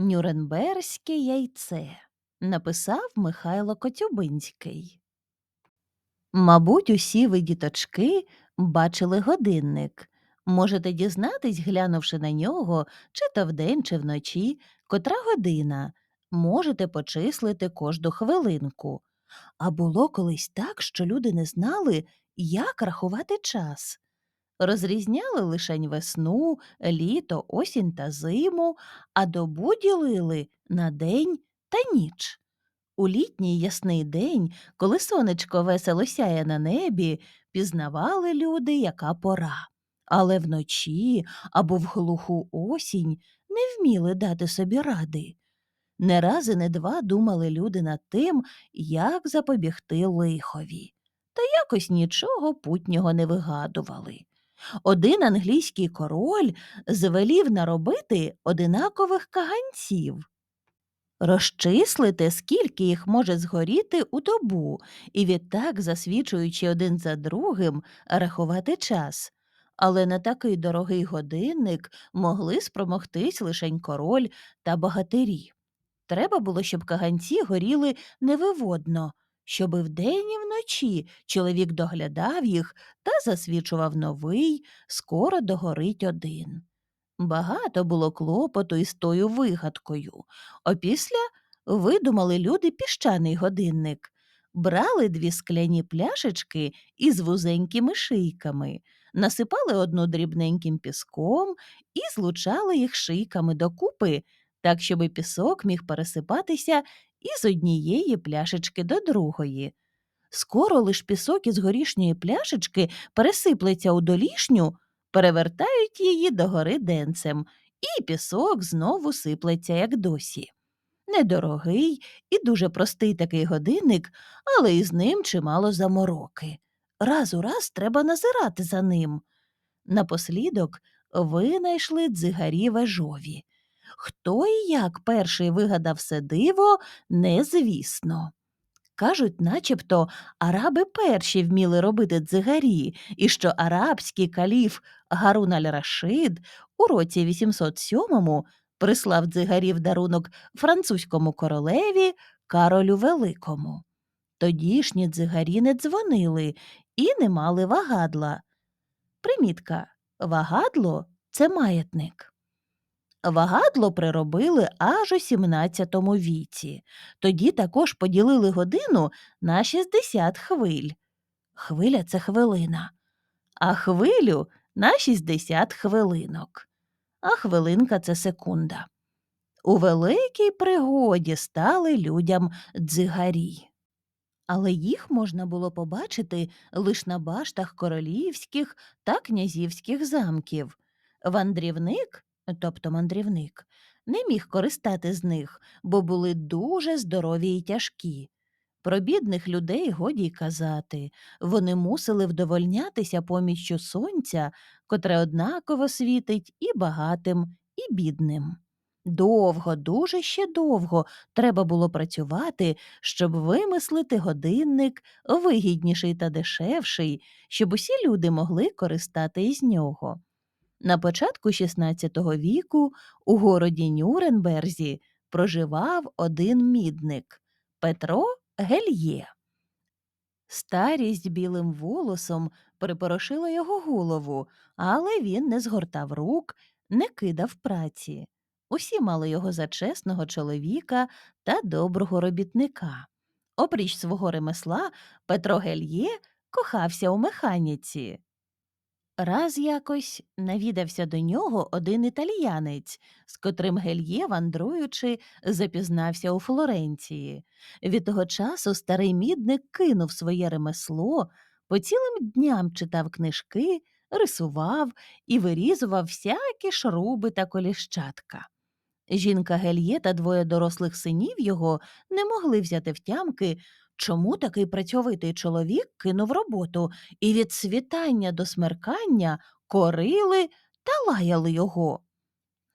Нюрнберзьке яйце написав Михайло Коцюбинський. Мабуть, усі ви, діточки, бачили годинник. Можете дізнатись, глянувши на нього, чи то вдень, чи вночі, котра година. Можете почислити кожну хвилинку. А було колись так, що люди не знали, як рахувати час. Розрізняли лишень весну, літо, осінь та зиму, а добу ділили на день та ніч. У літній ясний день, коли сонечко весело сяє на небі, пізнавали люди, яка пора. Але вночі або в глуху осінь не вміли дати собі ради. Не раз і не два думали люди над тим, як запобігти лихові, та якось нічого путнього не вигадували. Один англійський король звелів наробити одинакових каганців. Розчислити, скільки їх може згоріти у добу, і відтак, засвічуючи один за другим, рахувати час. Але на такий дорогий годинник могли спромогтись лишень король та богатирі. Треба було, щоб каганці горіли невиводно, щоби вдень і вночі чоловік доглядав їх та засвічував новий, скоро догорить один. Багато було клопоту із тою вигадкою. Опісля видумали люди піщаний годинник, брали дві скляні пляшечки із вузенькими шийками, насипали одну дрібненьким піском і злучали їх шийками докупи, так, щоби пісок міг пересипатися із однієї пляшечки до другої. Скоро лиш пісок із горішньої пляшечки пересиплеться у долішню, перевертають її догори денцем, і пісок знову сиплеться, як досі. Недорогий і дуже простий такий годинник, але із ним чимало замороки. Раз у раз треба назирати за ним. Напослідок винайшли дзигарі вежові. Хто і як перший вигадав це диво, незвісно. Кажуть, начебто араби перші вміли робити дзигарі, і що арабський каліф Гарун аль-Рашид у році 807-му прислав дзигарів дарунок французькому королеві Каролю Великому. Тодішні дзигарі не дзвонили і не мали вагадла. Примітка вагадло це маятник. Вагадло приробили аж у 17 віці. Тоді також поділили годину на 60 хвиль. Хвиля це хвилина, а хвилю на 60 хвилинок, а хвилинка це секунда. У великій пригоді стали людям дзигарі. Але їх можна було побачити лише на баштах королівських та князівських замків. Вандрівник тобто мандрівник, не міг користати з них, бо були дуже здорові й тяжкі. Про бідних людей годі й казати вони мусили вдовольнятися поміччю сонця, котре однаково світить і багатим, і бідним. Довго, дуже ще довго треба було працювати, щоб вимислити годинник вигідніший та дешевший, щоб усі люди могли користати із нього. На початку XVI віку у городі Нюрнберзі проживав один мідник Петро Гельє. Старість білим волосом припорошила його голову, але він не згортав рук, не кидав праці. Усі мали його за чесного чоловіка та доброго робітника. Опріч свого ремесла Петро Гельє кохався у механіці. Раз якось навідався до нього один італіянець, з котрим Гельє, вандруючи, запізнався у Флоренції. Від того часу старий мідник кинув своє ремесло, по цілим дням читав книжки, рисував і вирізував всякі шруби та коліщатка. Жінка Гельє та двоє дорослих синів його не могли взяти втямки, чому такий працьовитий чоловік кинув роботу і від світання до смеркання корили та лаяли його.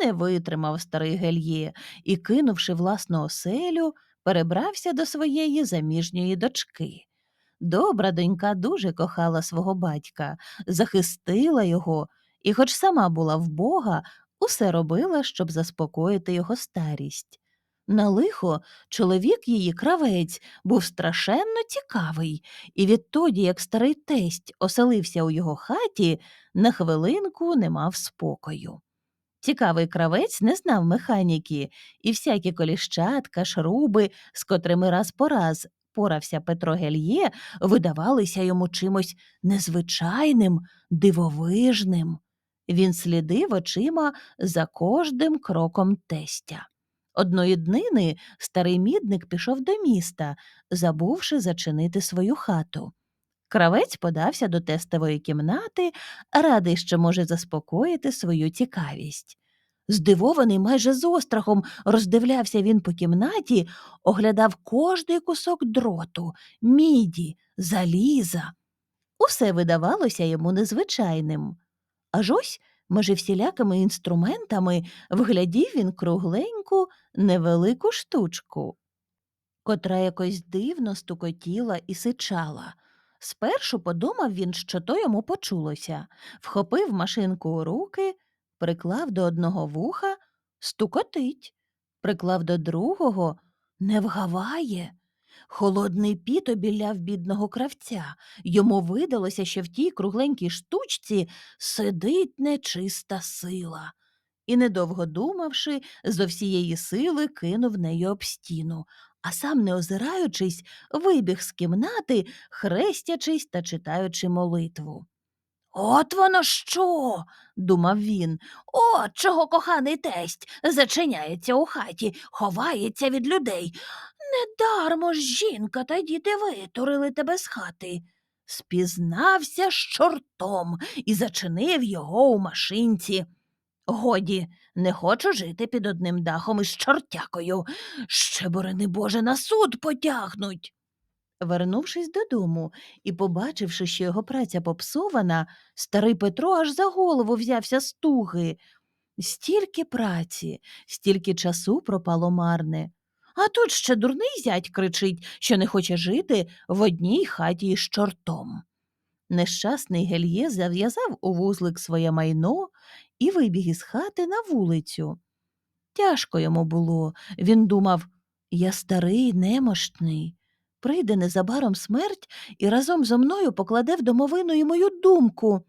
Не витримав старий Гельє і, кинувши власну оселю, перебрався до своєї заміжньої дочки. Добра донька дуже кохала свого батька, захистила його і, хоч сама була вбога, усе робила, щоб заспокоїти його старість. На лихо чоловік її кравець був страшенно цікавий, і відтоді, як старий тесть оселився у його хаті, на хвилинку не мав спокою. Цікавий кравець не знав механіки, і всякі коліщатка, шруби, з котрими раз по раз порався Петро Гельє, видавалися йому чимось незвичайним, дивовижним. Він слідив очима за кожним кроком тестя. Одної днини старий мідник пішов до міста, забувши зачинити свою хату. Кравець подався до тестової кімнати, радий, що може заспокоїти свою цікавість. Здивований майже з острахом роздивлявся він по кімнаті, оглядав кожний кусок дроту, міді, заліза. Усе видавалося йому незвичайним. Аж ось між всілякими інструментами вглядів він кругленьку невелику штучку, котра якось дивно стукотіла і сичала. Спершу подумав він, що то йому почулося, вхопив машинку у руки, приклав до одного вуха, стукотить, приклав до другого, не вгаває. Холодний піт обіляв бідного кравця. Йому видалося, що в тій кругленькій штучці сидить нечиста сила. І, недовго думавши, зо всієї сили кинув нею об стіну, а сам, не озираючись, вибіг з кімнати, хрестячись та читаючи молитву. От воно що. думав він. От чого коханий тесть зачиняється у хаті, ховається від людей. Недармо ж жінка та діти витурили тебе з хати. Спізнався з чортом і зачинив його у машинці. Годі, не хочу жити під одним дахом із чортякою. Ще, борони Боже, на суд потягнуть. Вернувшись додому і побачивши, що його праця попсована, старий Петро аж за голову взявся з туги. Стільки праці, стільки часу пропало марне. А тут ще дурний зять кричить, що не хоче жити в одній хаті із чортом. Нещасний гельє зав'язав у вузлик своє майно і вибіг із хати на вулицю. Тяжко йому було. Він думав я старий, немощний. Прийде незабаром смерть і разом зо мною покладе в домовину і мою думку,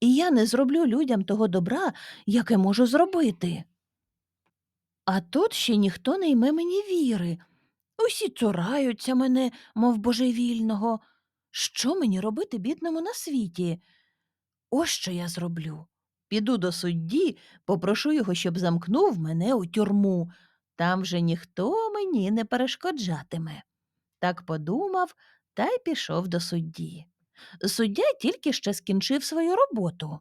і я не зроблю людям того добра, яке можу зробити. А тут ще ніхто не йме мені віри. Усі цураються мене, мов божевільного. Що мені робити бідному на світі? Ось що я зроблю. Піду до судді, попрошу його, щоб замкнув мене у тюрму. Там вже ніхто мені не перешкоджатиме. Так подумав та й пішов до судді. Суддя тільки ще скінчив свою роботу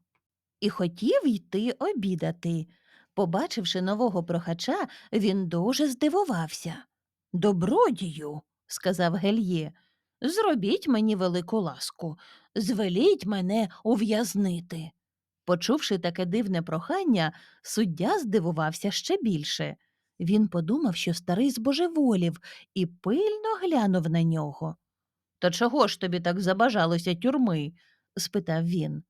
і хотів йти обідати. Побачивши нового прохача, він дуже здивувався. Добродію, сказав гельє, зробіть мені велику ласку, звеліть мене ув'язнити. Почувши таке дивне прохання, суддя здивувався ще більше. Він подумав, що старий збожеволів, і пильно глянув на нього. То чого ж тобі так забажалося тюрми? спитав він.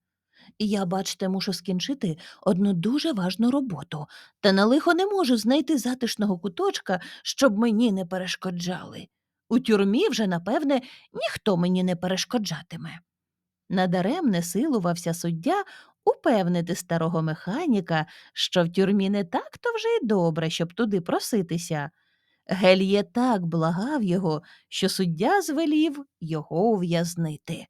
Я, бачте, мушу скінчити одну дуже важну роботу, та на лихо не можу знайти затишного куточка, щоб мені не перешкоджали. У тюрмі вже, напевне, ніхто мені не перешкоджатиме. Надаремне силувався суддя упевнити старого механіка, що в тюрмі не так то вже й добре, щоб туди проситися. Гельє так благав його, що суддя звелів його ув'язнити.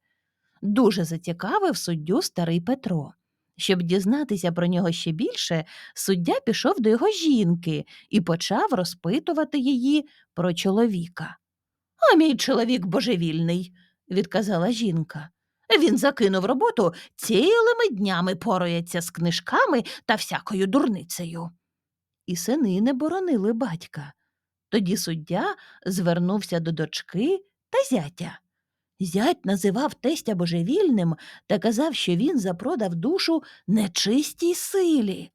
Дуже зацікавив суддю старий Петро. Щоб дізнатися про нього ще більше, суддя пішов до його жінки і почав розпитувати її про чоловіка. А мій чоловік божевільний, відказала жінка. Він закинув роботу, цілими днями порується з книжками та всякою дурницею. І сини не боронили батька. Тоді суддя звернувся до дочки та зятя. Зять називав тестя божевільним та казав, що він запродав душу нечистій силі.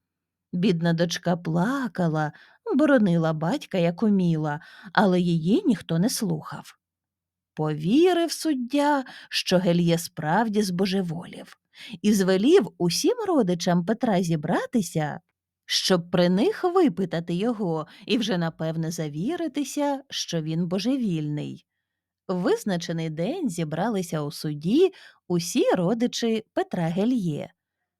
Бідна дочка плакала, боронила батька, як уміла, але її ніхто не слухав. Повірив суддя, що Гельє справді збожеволів, і звелів усім родичам Петра зібратися щоб при них випитати його і вже напевне завіритися, що він божевільний. В визначений день зібралися у суді усі родичі Петра Гельє,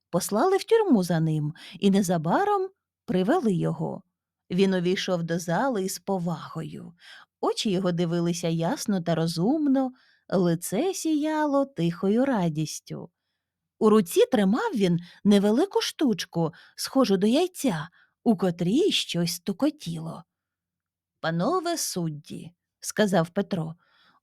послали в тюрму за ним і незабаром привели його. Він увійшов до зали із повагою. Очі його дивилися ясно та розумно, лице сіяло тихою радістю. У руці тримав він невелику штучку, схожу до яйця, у котрій щось стукотіло. Панове судді, сказав Петро,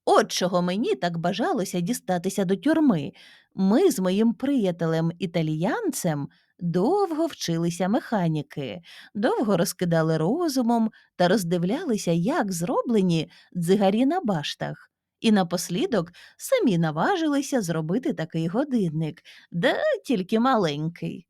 от чого мені так бажалося дістатися до тюрми. Ми з моїм приятелем італіянцем довго вчилися механіки, довго розкидали розумом та роздивлялися, як зроблені дзигарі на баштах. І напослідок самі наважилися зробити такий годинник, де тільки маленький.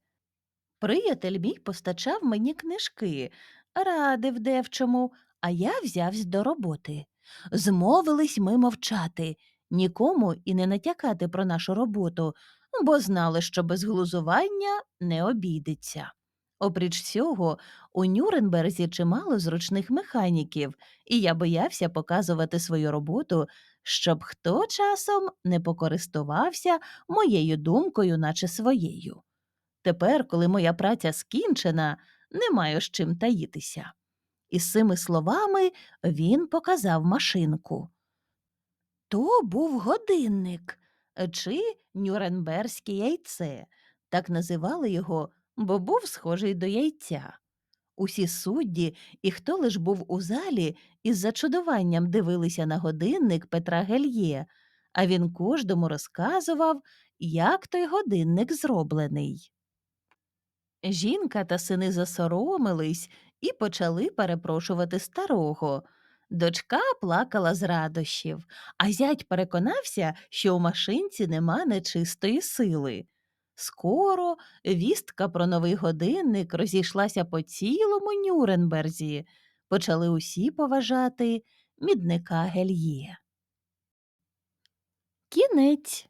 Приятель мій постачав мені книжки, радив девчому, а я взявсь до роботи. Змовились ми мовчати, нікому і не натякати про нашу роботу, бо знали, що без глузування не обійдеться. Опріч цього, у Нюрнберзі чимало зручних механіків, і я боявся показувати свою роботу, щоб хто часом не покористувався моєю думкою, наче своєю. Тепер, коли моя праця скінчена, не маю з чим таїтися. Із цими словами він показав машинку. То був годинник чи нюрнберзьке яйце. Так називали його, бо був схожий до яйця. Усі судді і хто лиш був у залі, із зачудуванням дивилися на годинник Петра Гельє, а він кожному розказував, як той годинник зроблений. Жінка та сини засоромились і почали перепрошувати старого. Дочка плакала з радощів, а зять переконався, що у машинці нема нечистої сили. Скоро вістка про новий годинник розійшлася по цілому Нюрнберзі. Почали усі поважати мідника Гельє. Кінець.